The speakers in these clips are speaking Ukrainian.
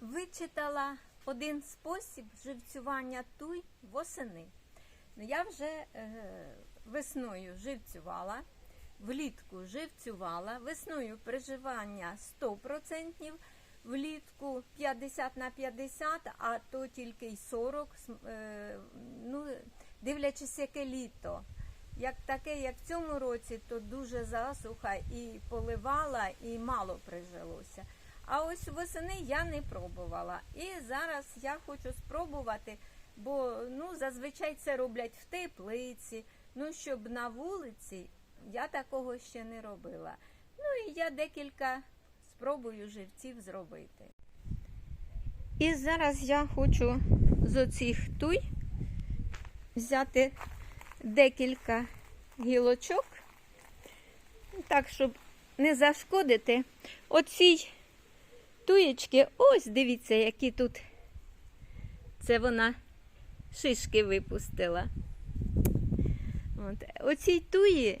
вичитала один спосіб живцювання туй восени. Ну, я вже е, весною живцювала, влітку живцювала, весною приживання 100%, влітку 50 на 50, а то тільки й 40, е, ну, дивлячись, яке літо. Як таке, як в цьому році, то дуже засуха і поливала, і мало прижилося. А ось восени я не пробувала. І зараз я хочу спробувати, бо ну, зазвичай це роблять в теплиці. Ну, щоб на вулиці я такого ще не робила. Ну і я декілька спробую живців зробити. І зараз я хочу з оцих туй взяти декілька гілочок, так, щоб не зашкодити. Оцій туєчки, ось дивіться, які тут. Це вона шишки випустила. От. Оцій туї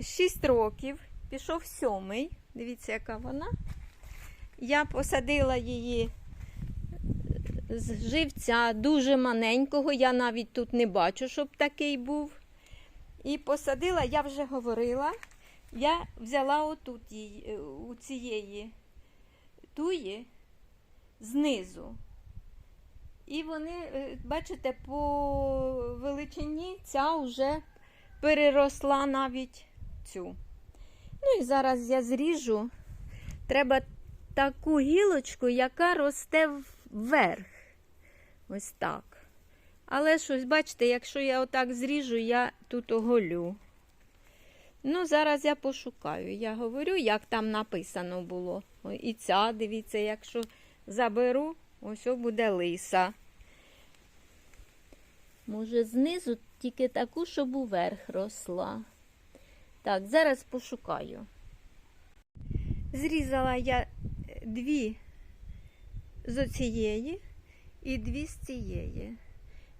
6 років, пішов сьомий. Дивіться, яка вона. Я посадила її з живця дуже маленького. Я навіть тут не бачу, щоб такий був. І посадила, я вже говорила, я взяла отут її, у цієї туї знизу. І вони, е, бачите, по величині ця вже переросла навіть цю. Ну і зараз я зріжу. Треба таку гілочку, яка росте вверх. Ось так. Але щось, бачите, якщо я отак зріжу, я тут оголю. Ну, зараз я пошукаю. Я говорю, як там написано було. І ця, дивіться, якщо заберу, ось буде лиса. Може, знизу тільки таку, щоб уверх росла. Так, зараз пошукаю. Зрізала я дві з оцієї і дві з цієї.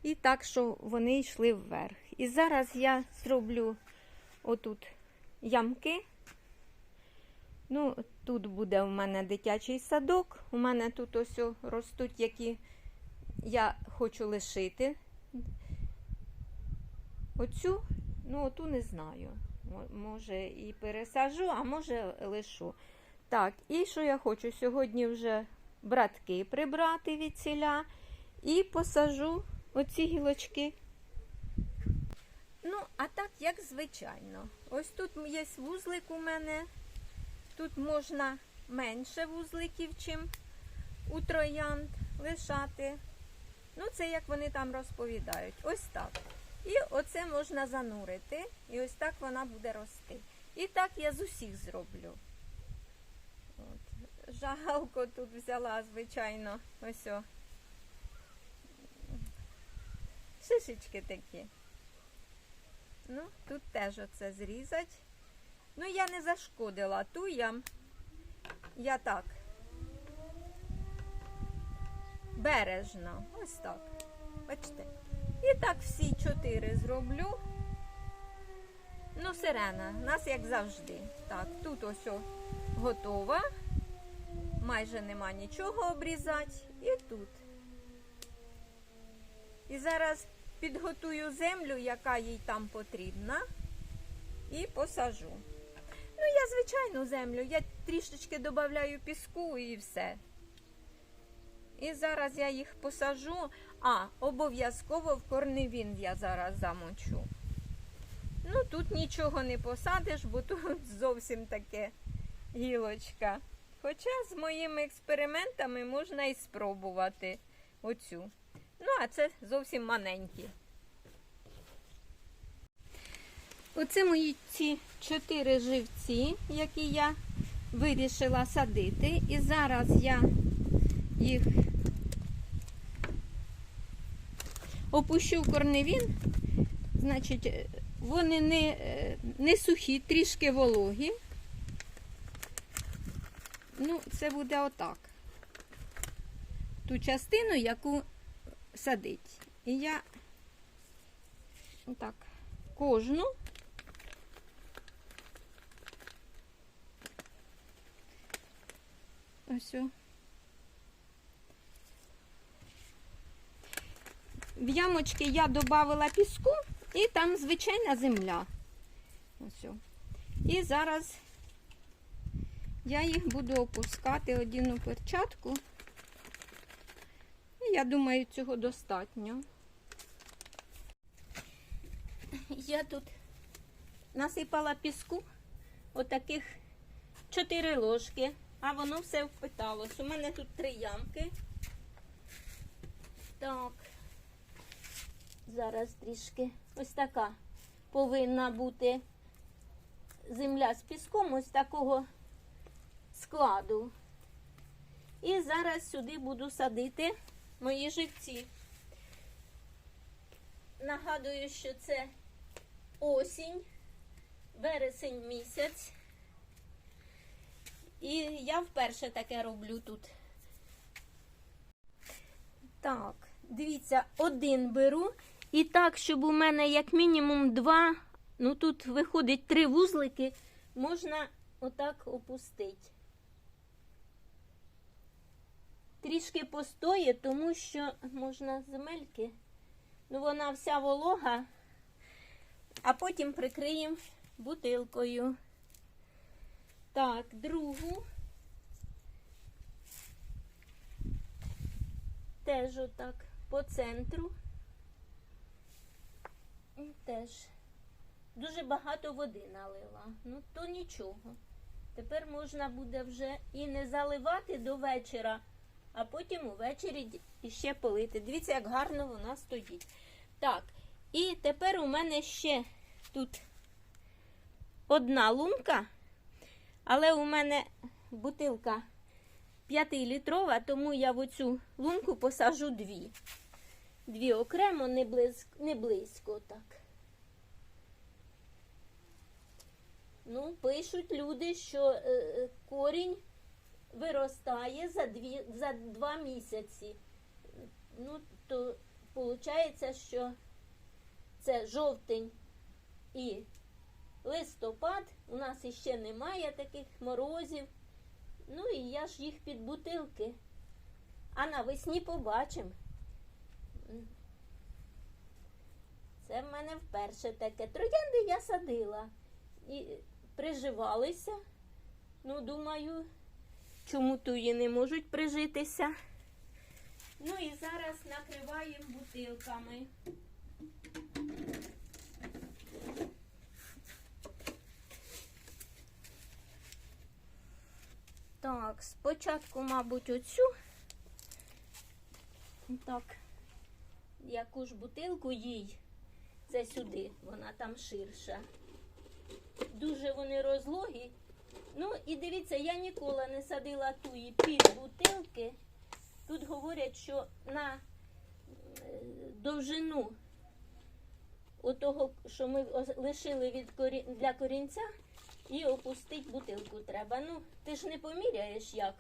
І так, що вони йшли вверх. І зараз я зроблю отут ямки. Ну, тут буде у мене дитячий садок. У мене тут ось ростуть, які я хочу лишити. Оцю, ну, оту не знаю. Може і пересажу, а може лишу. Так, і що я хочу? Сьогодні вже братки прибрати від ціля і посажу оці гілочки. Ну, а так, як звичайно. Ось тут є вузлик у мене. Тут можна менше вузликів, чим у троянд лишати. Ну, це як вони там розповідають. Ось так. І оце можна занурити. І ось так вона буде рости. І так я з усіх зроблю. От. Жалко тут взяла, звичайно, ось о. Шишечки такі. Ну, тут теж оце зрізать. Ну, я не зашкодила туям. Я так. Бережно. Ось так. Бачите? І так всі чотири зроблю. Ну, сирена, у нас як завжди. Так, тут ось готова. Майже нема нічого обрізати. І тут. І зараз підготую землю, яка їй там потрібна, і посажу. Ну, я звичайну землю, я трішечки додаю піску і все. І зараз я їх посажу, а обов'язково в корневін я зараз замочу. Ну, тут нічого не посадиш, бо тут зовсім таке гілочка. Хоча з моїми експериментами можна і спробувати оцю. Ну, а це зовсім маленькі. Оце мої ці чотири живці, які я вирішила садити. І зараз я їх опущу в корневін. Значить, е, вони не, е, не сухі, трішки вологі. Ну, це буде отак. Ту частину, яку садить. І я отак кожну все. В ямочки я додала піску і там звичайна земля. Ось. І зараз я їх буду опускати одну перчатку. Ну, я думаю, цього достатньо. Я тут насипала піску отаких 4 ложки а воно все впиталось. У мене тут три ямки. Так. Зараз трішки ось така повинна бути земля з піском ось такого складу. І зараз сюди буду садити мої живці. Нагадую, що це осінь, вересень місяць. І я вперше таке роблю тут. Так, дивіться, один беру. І так, щоб у мене як мінімум два, ну тут виходить три вузлики, можна отак опустити. Трішки постоє, тому що можна земельки. Ну, вона вся волога, а потім прикриємо бутилкою. Так, другу. Теж отак по центру. Теж дуже багато води налила. Ну, то нічого. Тепер можна буде вже і не заливати до вечора, а потім увечері іще полити. Дивіться, як гарно вона стоїть. Так, і тепер у мене ще тут одна лунка, але у мене бутилка 5-літрова, тому я в оцю лунку посажу дві. Дві окремо, не близько, не близько так. Ну, пишуть люди, що е, е, корінь виростає за, дві, за два місяці. Ну, то виходить, що це жовтень і листопад. У нас іще немає таких морозів. Ну і я ж їх під бутилки. А навесні побачимо. Це в мене вперше таке. Троянди я садила і приживалися. Ну, думаю, чому туї не можуть прижитися. Ну і зараз накриваємо бутилками. Так, спочатку, мабуть, оцю. Так, яку ж бутилку їй. Це сюди, вона там ширша. Дуже вони розлогі. Ну і дивіться, я ніколи не садила туї під бутилки. Тут говорять, що на е, довжину отого, що ми лишили від корі... для корінця, і опустити бутилку треба. Ну, ти ж не поміряєш як.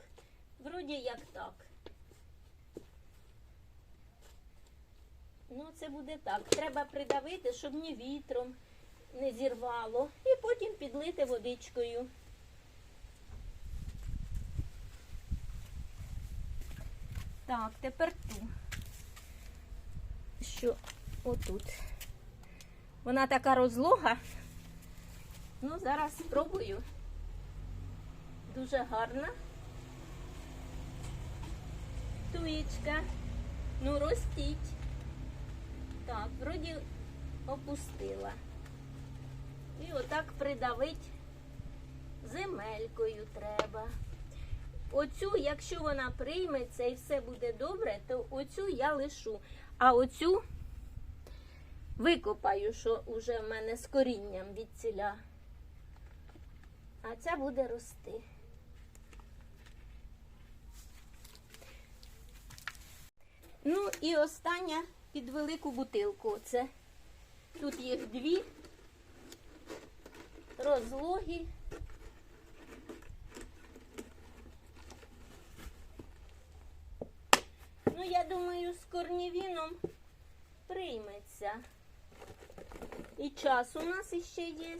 Вроді як так. Ну, це буде так. Треба придавити, щоб ні вітром не зірвало. І потім підлити водичкою. Так, тепер ту. Що отут. Вона така розлога. Ну, зараз спробую. Дуже гарна. Туєчка. Ну, ростіть. Так, вроді опустила. І отак придавить земелькою треба. Оцю, якщо вона прийметься і все буде добре, то оцю я лишу. А оцю викопаю, що вже в мене з корінням від ціля. А ця буде рости. Ну і остання під велику бутилку. Оце. Тут їх дві розлогі. Ну, я думаю, з корнівіном прийметься. І час у нас іще є.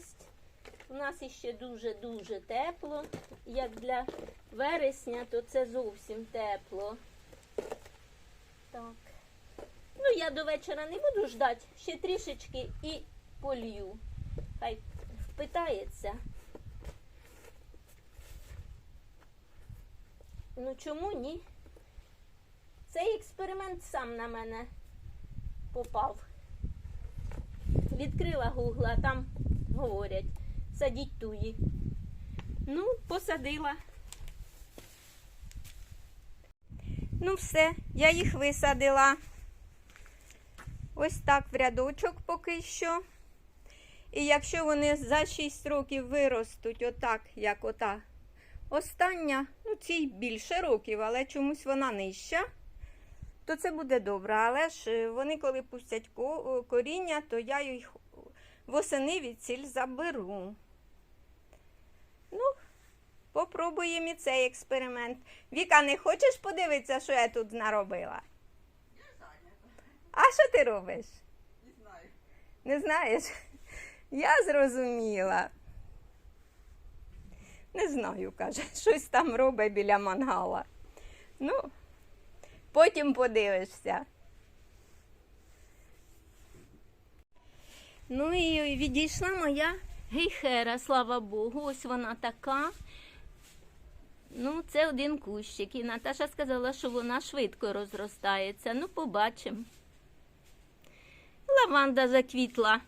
У нас іще дуже-дуже тепло. Як для вересня, то це зовсім тепло. Так. Ну, я до вечора не буду ждати, ще трішечки і полью. Хай впитається. Ну чому ні? Цей експеримент сам на мене попав. Відкрила гугла, там говорять, садіть туї. Ну, посадила. Ну, все, я їх висадила. Ось так в рядочок поки що. І якщо вони за 6 років виростуть, отак, як ота остання, ну цій більше років, але чомусь вона нижча, то це буде добре. Але ж е, вони, коли пустять коріння, то я їх восени від ціль заберу. Попробуємо і цей експеримент. Віка, не хочеш подивитися, що я тут наробила? А що ти робиш? Не знаю. Не знаєш? Я зрозуміла. Не знаю, каже, щось там робить біля мангала. Ну, потім подивишся. Ну і відійшла моя гейхера, слава Богу. Ось вона така. Ну, це один кущик. І Наташа сказала, що вона швидко розростається. Ну, побачимо. Лаванда заквітла.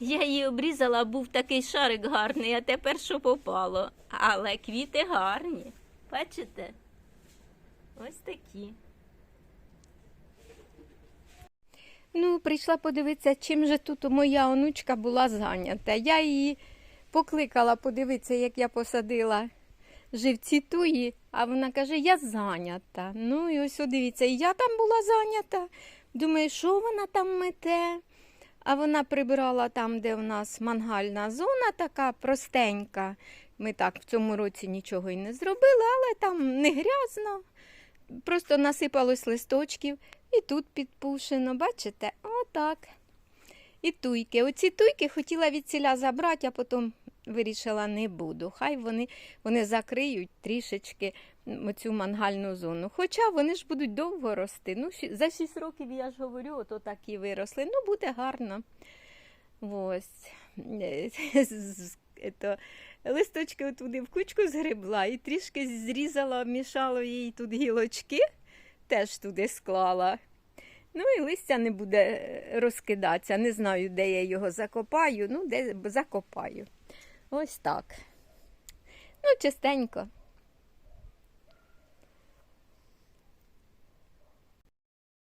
Я її обрізала, був такий шарик гарний, а тепер що попало. Але квіти гарні. Бачите? Ось такі. Ну, прийшла подивитися, чим же тут моя онучка була зайнята. Я її покликала подивитися, як я посадила живці туї, а вона каже, я зайнята. Ну і ось дивіться, і я там була зайнята. Думаю, що вона там мете? А вона прибирала там, де в нас мангальна зона, така простенька. Ми так в цьому році нічого і не зробили, але там не грязно. Просто насипалось листочків. І тут підпушено, бачите? Отак. І туйки. Оці туйки хотіла від ціля забрати, а потім вирішила не буду. Хай вони, вони закриють трішечки м, оцю мангальну зону. Хоча вони ж будуть довго рости. Ну, за 6 років я ж говорю, ото так і виросли. Ну, буде гарно. Ось. Е, ето, Листочки туди в кучку згребла і трішки зрізала, мішала їй тут гілочки теж туди склала. Ну і листя не буде е, розкидатися. Не знаю, де я його закопаю. Ну, де закопаю. Ось так. Ну, чистенько.